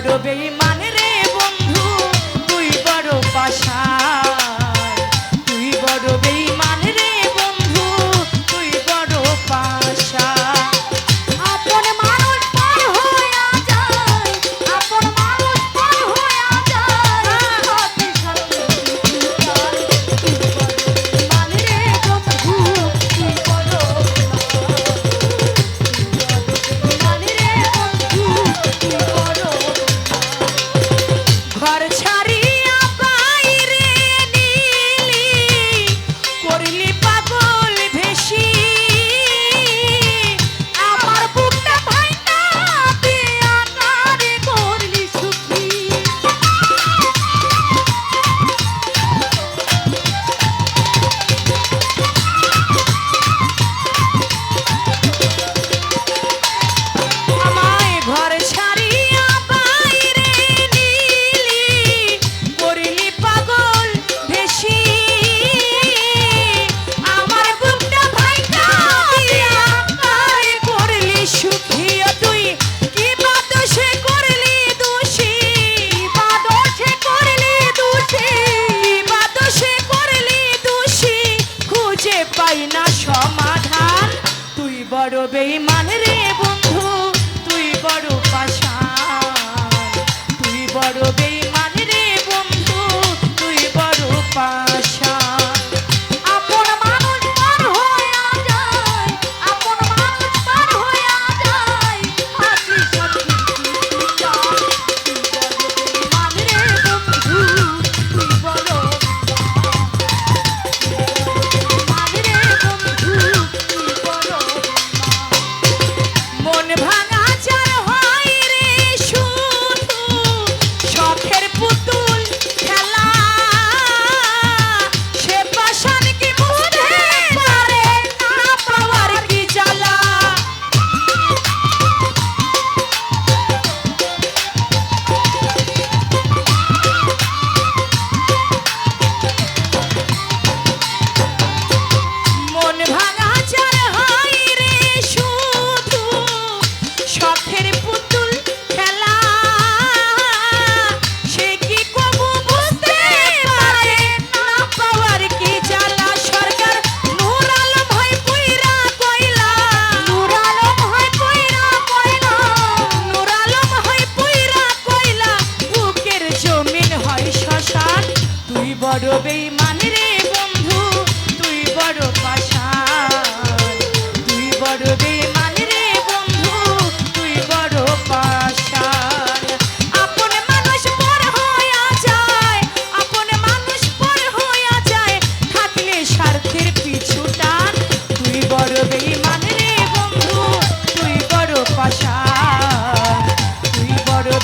do bem পাবো। বেইমান বন্ধু তুই বড় পাশা তুই বড় বেইমান বন্ধু তুই বড় পা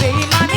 বেইমান